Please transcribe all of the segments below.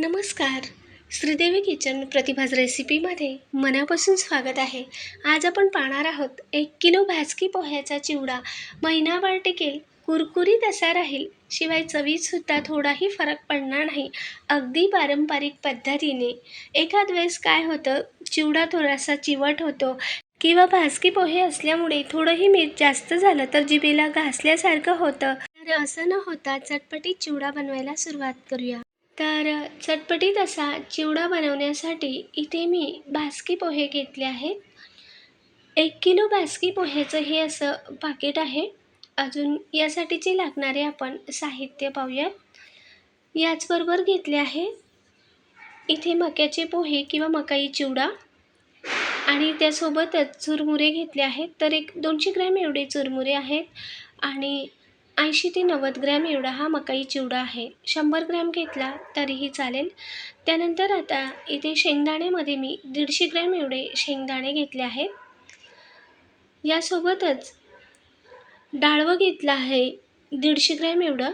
नमस्कार. श्रीदेवी किचन प्रतिभाज रेसिपीमध्ये मनापासून स्वागत आहे. आज आपण पाहणार आहोत एक किलो भाजकी पोह्याचा चिवडा. महिनाभर टिकेल कुरकुरीत असा राहील शिवाय चवीतसुद्धा थोडाही फरक पडणार नाही अगदी पारंपरिक पद्धतीने. एखाद वेळेस काय होतं चिवडा थोडासा चिवट होतो किंवा भाजकी पोहे असल्यामुळे थोडंही मीठ जास्त झालं तर जिभेला घासल्यासारखं होतं. तर असं न होता चटपटीत चिवडा बनवायला सुरुवात करूया. तर चटपटीत असा चिवडा बनवण्यासाठी इथे मी बासकी पोहे घेतले आहेत. एक किलो बासकी पोह्याचं हे असं पाकिट आहे. अजून यासाठीचे लागणारे आपण साहित्य पाहूयात. याचबरोबर घेतले आहे इथे मक्याचे पोहे किंवा मकाई चिवडा. आणि त्यासोबतच चुरमुरे घेतले आहेत. तर एक दोनशे ग्रॅम एवढे चुरमुरे आहेत. आणि ऐंशी ते नव्वद ग्रॅम एवढा हा मकाई चिवडा आहे. शंभर ग्रॅम घेतला तरीही चालेल. त्यानंतर आता इथे शेंगदाण्यामध्ये मी दीडशे ग्रॅम एवढे शेंगदाणे घेतले आहेत यासोबतच डाळवं घेतलं आहे दीडशे ग्रॅम एवढं.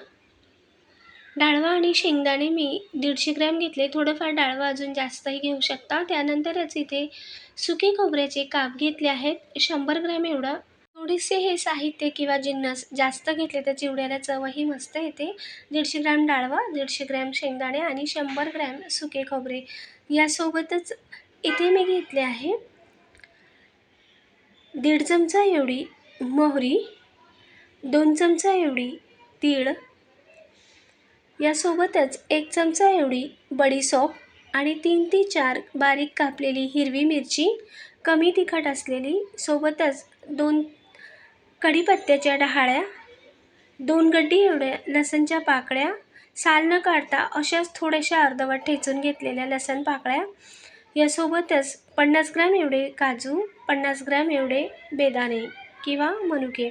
डाळवा आणि शेंगदाणे मी दीडशे ग्रॅम घेतले. थोडंफार डाळवं अजून जास्तही घेऊ शकता. त्यानंतरच इथे सुके खोबऱ्याचे काप घेतले आहेत. शंभर ग्रॅम एवढं. थोडेसे हे साहित्य किंवा जिन्नस जास्त घेतले तर चिवड्याला चवही मस्त येते. दीडशे ग्रॅम डाळवा दीडशे ग्रॅम शेंगदाणे आणि शंभर ग्रॅम सुके खोबरे. यासोबतच इथे मी घेतले आहे दीड चमचा एवढी मोहरी दोन चमचा एवढी तीळ यासोबतच एक चमचा एवढी बडीसोप आणि तीन ते चार बारीक कापलेली हिरवी मिरची. कमी तिखट असलेली सोबतच दोन कढीपत्त्याच्या डहाळ्या दोन गड्डी एवढ्या लसणच्या पाकळ्या साल न काढता अशाच थोड्याशा अर्धवट ठेचून घेतलेल्या लसण पाकळ्या यासोबतच पन्नास ग्रॅम एवढे काजू पन्नास ग्रॅम एवढे बेदाणे किंवा मनुके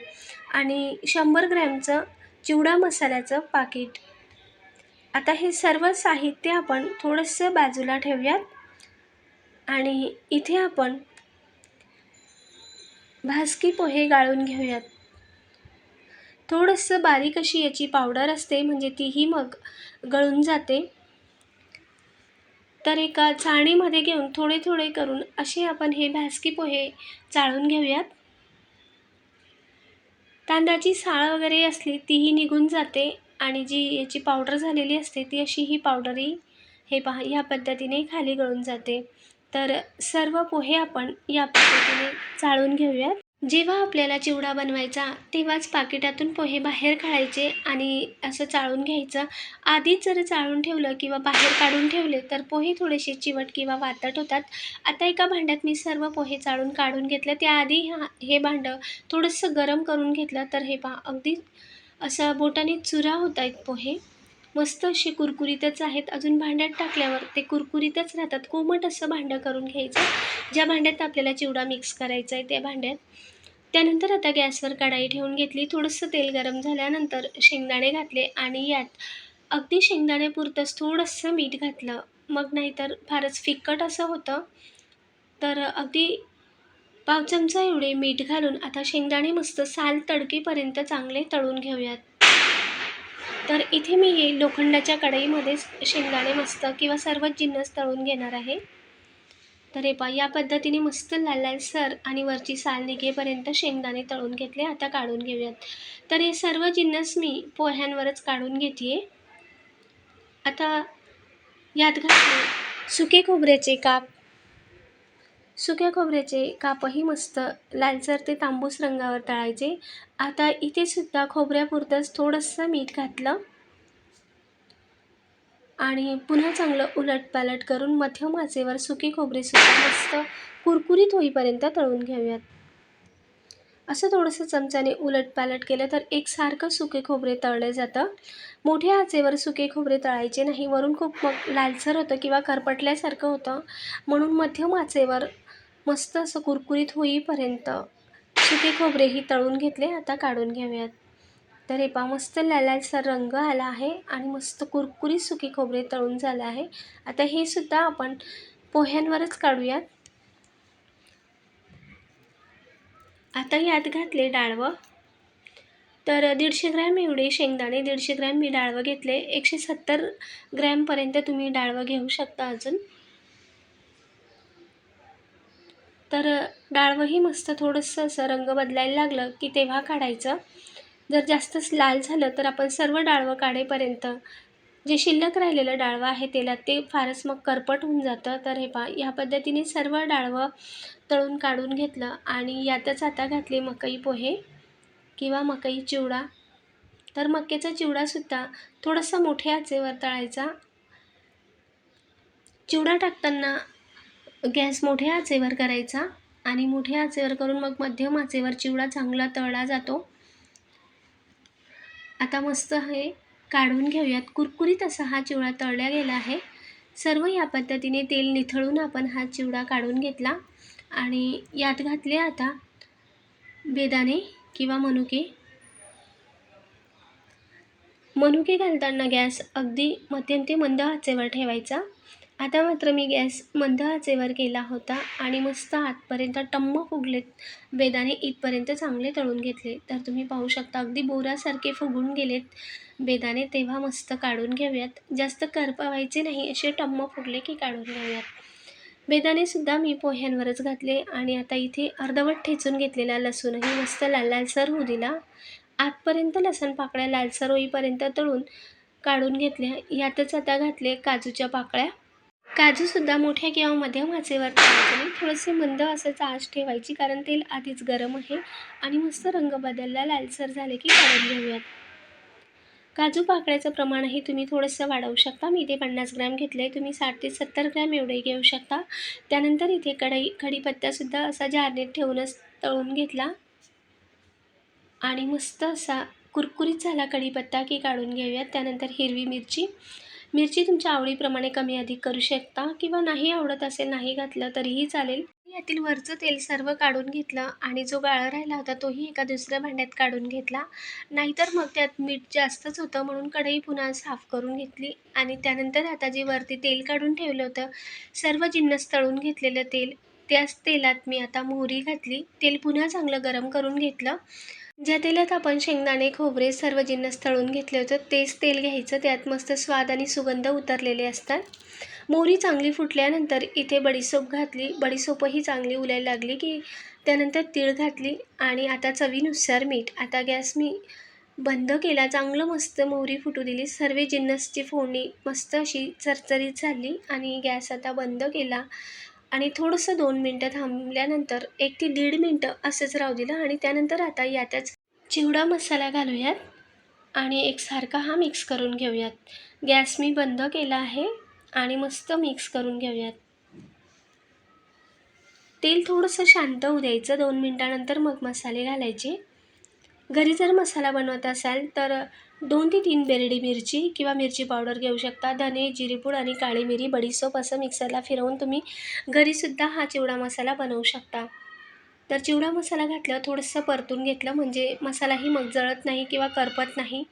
आणि शंभर ग्रॅमचं चिवडा मसाल्याचं पाकिट. आता हे सर्व साहित्य आपण थोडंसं बाजूला ठेवूयात आणि इथे आपण भाजकी पोहे गाळून घेऊयात. थोडंसं बारीक अशी याची पावडर असते म्हणजे तीही मग गळून जाते. तर एका चाळणीमध्ये घेऊन थोडे थोडे करून असे आपण हे भाजकी पोहे चाळून घेऊयात. तांदळाची साळ वगैरे असली तीही निघून जाते आणि जी याची पावडर झालेली असते ती अशी ही पावडरही हे पहा ह्या पद्धतीने खाली गळून जाते. तर सर्व पोहे आपण या पद्धतीने चाळून घेऊयात. जेव्हा आपल्याला चिवडा बनवायचा तेव्हाच पाकिटातून पोहे बाहेर काढायचे आणि असं चाळून घ्यायचं. आधीच जर चाळून ठेवलं किंवा बाहेर काढून ठेवले तर पोहे थोडेसे चिवट किंवा वातट होतात. आता एका भांड्यात मी सर्व पोहे चाळून काढून घेतलं. त्याआधी हा हे भांडं थोडंसं गरम करून घेतलं तर हे पहा अगदी असं बोटाने चुरा होत आहेत पोहे. मस्त असे कुरकुरीतच आहेत. अजून भांड्यात टाकल्यावर ते कुरकुरीतच राहतात. कोमट असं भांडं करून घ्यायचं. ज्या भांड्यात आपल्याला चिवडा मिक्स करायचा आहे त्या भांड्यात. त्यानंतर आता गॅसवर कढाई ठेवून घेतली. थोडंसं तेल गरम झाल्यानंतर शेंगदाणे घातले आणि यात अगदी शेंगदाण्यापुरतंच थोडंसं मीठ घातलं. मग नाहीतर फारच फिक्कट असं होतं. तर अगदी पाव चमचा एवढे मीठ घालून आता शेंगदाणे मस्त साल तडकेपर्यंत चांगले तळून घेऊयात. तर इथे मी हे लोखंडाच्या कढईमध्येच शेंगदाणे मस्त किंवा सर्वच जिन्नस तळून घेणार आहे. तर हे पा या पद्धतीने मस्त लाल लालसर आणि वरची साल निघेपर्यंत शेंगदाणे तळून घेतले. आता काढून घेऊयात. तर हे सर्व जिन्नस मी पोह्यांवरच काढून घेते आता यात घातले सुके खोबऱ्याचे काप सुक्या खोबऱ्याचे कापही मस्त लालसर ते तांबूस रंगावर तळायचे. आता इथे सुद्धा खोबऱ्यापुरतंच थोडंसं मीठ घातलं. आणि पुन्हा चांगलं उलटपालट करून मध्यम आचेवर सुके खोबरेसुद्धा मस्त कुरकुरीत होईपर्यंत तळून घेऊयात असं थोडंसं चमच्याने उलटपालट केलं तर एकसारखं सुके खोबरे तळले जातं. मोठ्या आचेवर सुके खोबरे तळायचे नाही वरून खूप मग लालसर होतं किंवा करपटल्यासारखं होतं. म्हणून मध्यम आचेवर मस्त असं कुरकुरीत होईपर्यंत. सुके खोबरेही तळून घेतले आता काढून घेऊयात तर हे पा मस्त लालासर रंग आला आहे आणि मस्त कुरकुरीत सुके खोबरे तळून झालं आहे. आता हे सुद्धा आपण पोह्यांवरच काढूयात. आता यात घातले डाळवं. तर दीडशे ग्रॅम एवढे शेंगदाणे दीडशे ग्रॅम मी डाळवं घेतले. एकशे सत्तर ग्रॅमपर्यंत तुम्ही डाळवं घेऊ शकता अजून. तर डाळवंही मस्त थोडंसं असं रंग बदलायला लागलं की तेव्हा काढायचं. जर जास्तच लाल झालं तर आपण सर्व डाळवं काढेपर्यंत जे शिल्लक राहिलेलं डाळवं आहे तेलात ते फारच मग करपट होऊन जातं. तर हे पहा ह्या पद्धतीने सर्व डाळवं तळून काढून घेतलं आणि यातच आता घातले मकई पोहे किंवा मकई चिवडा. तर मक्याचा चिवडासुद्धा थोडासा मोठ्या आचेवर तळायचा. चिवडा टाकताना गॅस मोठ्या आचेवर करायचा आणि मोठ्या आचेवर करून मग मध्यम आचेवर चिवडा चांगला तळला जातो. आता मस्त हे काढून घेऊयात. कुरकुरीत असा हा चिवडा तळला गेला आहे. सर्व या पद्धतीने तेल निथळून आपण हा चिवडा काढून घेतला आणि यात घातले आता बेदाणे किंवा मनुके. मनुके घालताना गॅस अगदी मध्यम ते मंद आचेवर ठेवायचा. आता मात्र मी गॅस मंद आचेवर केला होता आणि मस्त आतपर्यंत टम्म फुगलेत बेदाणे इथपर्यंत चांगले तळून घेतले. तर तुम्ही पाहू शकता अगदी बोरासारखे फुगून गेलेत बेदाणे तेव्हा मस्त काढून घेऊयात. जास्त करपवायचे नाही असे टम्म फुगले की काढून घेऊयात. बेदाणेसुद्धा मी पोह्यांवरच घातले आणि आता इथे अर्धवट ठेचून घेतलेला लसूणही मस्त लाल लालसर होऊ दिला. आतपर्यंत लसण पाकळ्या लालसर होईपर्यंत तळून काढून घेतल्या. यातच आता घातले काजूच्या पाकळ्या. काजूसुद्धा मोठ्या किंवा मध्यम आचेवर ठेवायचे थोडेसे मंद असं आच ठेवायची कारण तेल आधीच गरम आहे आणि मस्त रंग बदलला लालसर झाले की काढून घेऊयात. काजू पाकळ्याचं प्रमाणही तुम्ही थोडंसं वाढवू शकता. मी इथे पन्नास ग्रॅम घेतले आहे तुम्ही साठ ते सत्तर ग्रॅम एवढे घेऊ शकता. त्यानंतर इथे कढई कढीपत्तासुद्धा असा जारनेत ठेवूनच तळून घेतला. आणि मस्त असा कुरकुरीत झाला कढीपत्ता की काढून घेऊयात. त्यानंतर हिरवी मिरची मिरची तुमच्या आवडीप्रमाणे कमी अधिक करू शकता किंवा नाही आवडत असेल नाही घातलं तरीही चालेल. यातील वरचं तेल सर्व काढून घेतलं आणि जो गाळा राहिला होता तोही एका दुसऱ्या भांड्यात काढून घेतला. नाहीतर मग त्यात मीठ जास्तच होतं म्हणून कढई पुन्हा साफ करून घेतली आणि त्यानंतर आता जे वरती तेल काढून ठेवलं होतं सर्व जिन्नस तळून घेतलेलं तेल त्याच तेलात मी आता मोहरी घातली. तेल पुन्हा चांगलं गरम करून घेतलं. ज्या तेलात आपण शेंगदाणे खोबरे सर्व जिन्नस तळून घेतले होते तेच तेल घ्यायचं त्यात मस्त स्वाद आणि सुगंध उतरलेले असतात. मोहरी चांगली फुटल्यानंतर इथे बडीसोप घातली. बडीसोपही चांगली उलायला लागली की त्यानंतर तीळ घातली आणि आता चवीनुसार मीठ. आता गॅस मी बंद केला. चांगलं मस्त मोहरी फुटू दिली. सर्व जिन्नसची फोडणी मस्त अशी चरचरीत झाली आणि गॅस आता बंद केला. आणि थोडंसं दोन मिनटं थांबल्यानंतर एक ते दीड मिनटं असंच राहू दिलं आणि त्यानंतर आता यातच चिवडा मसाला घालूयात आणि एकसारखा हा मिक्स करून घेऊयात. गॅस मी बंद केला आहे आणि मस्त मिक्स करून घेऊयात. तेल थोडंसं शांत होऊ द्यायचं दोन मिनटानंतर मग मसाले घालायचे. घरी जर मसाला बनवत असाल तर दोन ते तीन बेरडी मिरची किंवा मिरची पावडर घेऊ शकता. धने जिरेपूड आणि काळी मिरी बडीसोप असं मिक्सरला फिरवून तुम्ही घरीसुद्धा हा चिवडा मसाला बनवू शकता. तर चिवडा मसाला घातल्यावर थोडंसं परतून घेतलं म्हणजे मसालाही मग जळत नाही किंवा करपत नाही.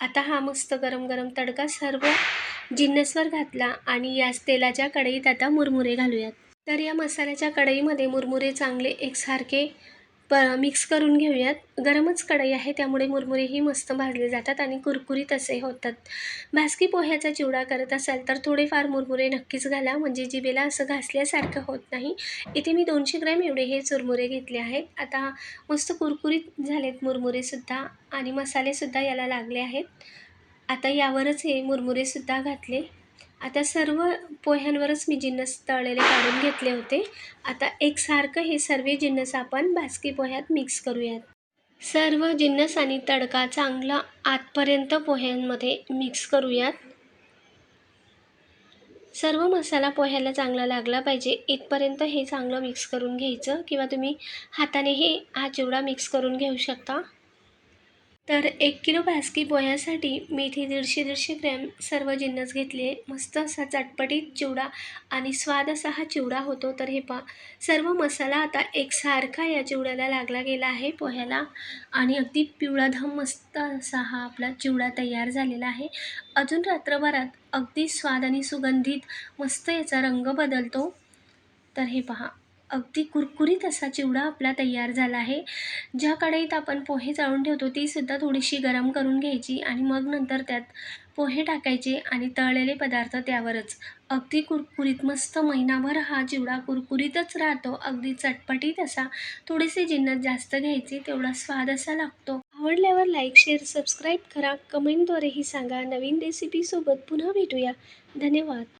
आता हा मस्त गरम गरम तडका सर्व जिन्नसवर घातला आणि याच तेलाच्या कढईत आता मुरमुरे घालूयात. तर या मसाल्याच्या कढईमध्ये मुरमुरे चांगले एकसारखे प मिक्स करून घेऊयात. गरमच कढई आहे त्यामुळे मुरमुरेही मस्त भाजले जातात आणि कुरकुरीत असे होतात. भाजकी पोह्याचा चिवडा करत असाल तर थोडेफार मुरमुरे नक्कीच घाला म्हणजे जिबेला असं घासल्यासारखं होत नाही. इथे मी दोनशे ग्रॅम एवढे हे चुरमुरे घेतले आहेत. आता मस्त कुरकुरीत झालेत मुरमुरेसुद्धा आणि मसालेसुद्धा याला लागले आहेत. आता यावरच हे मुरमुरेसुद्धा घातले. आता सर्व पोह्यांवरच मी जिन्नस तळलेले काढून घेतले होते. आता एकसारखं हे सर्व जिन्नस आपण भाजकी पोह्यात मिक्स करूयात. सर्व जिन्नस आणि तडका चांगला आतपर्यंत पोह्यांमध्ये मिक्स करूयात. सर्व मसाला पोह्याला चांगला लागला पाहिजे. इथपर्यंत हे चांगलं मिक्स करून घ्यायचं किंवा तुम्ही हातानेही हा चिवडा मिक्स करून घेऊ शकता. तर एक किलो बास्की पोह्यासाठी मी इथे दीडशे दीडशे ग्रॅम सर्व जिन्नस घेतले. मस्त असा चटपटीत चिवडा आणि स्वाद असा हा चिवडा होतो. तर हे पा सर्व मसाला आता एकसारखा या चिवड्याला लागला गेला आहे पोह्याला. आणि अगदी पिवळा धम मस्त असा हा आपला चिवडा तयार झालेला आहे. अजून रात्रभरात अगदी स्वाद आणि सुगंधित मस्त याचा रंग बदलतो. तर हे पहा अगदी कुरकुरीत असा चिवडा आपला तयार झाला आहे. ज्या कढईत आपण पोहे चाळून ठेवतो तीसुद्धा थोडीशी गरम करून घ्यायची आणि मग नंतर त्यात पोहे टाकायचे आणि तळलेले पदार्थ त्यावरच. अगदी कुरकुरीत मस्त महिनाभर हा चिवडा कुरकुरीतच राहतो. अगदी चटपटीत असा थोडीशी जिन्नत जास्त घ्यायची तेवढा स्वाद असा लागतो. आवडल्यावर लाईक शेअर सबस्क्राईब करा. कमेंटद्वारेही सांगा. नवीन रेसिपीसोबत पुन्हा भेटूया. धन्यवाद.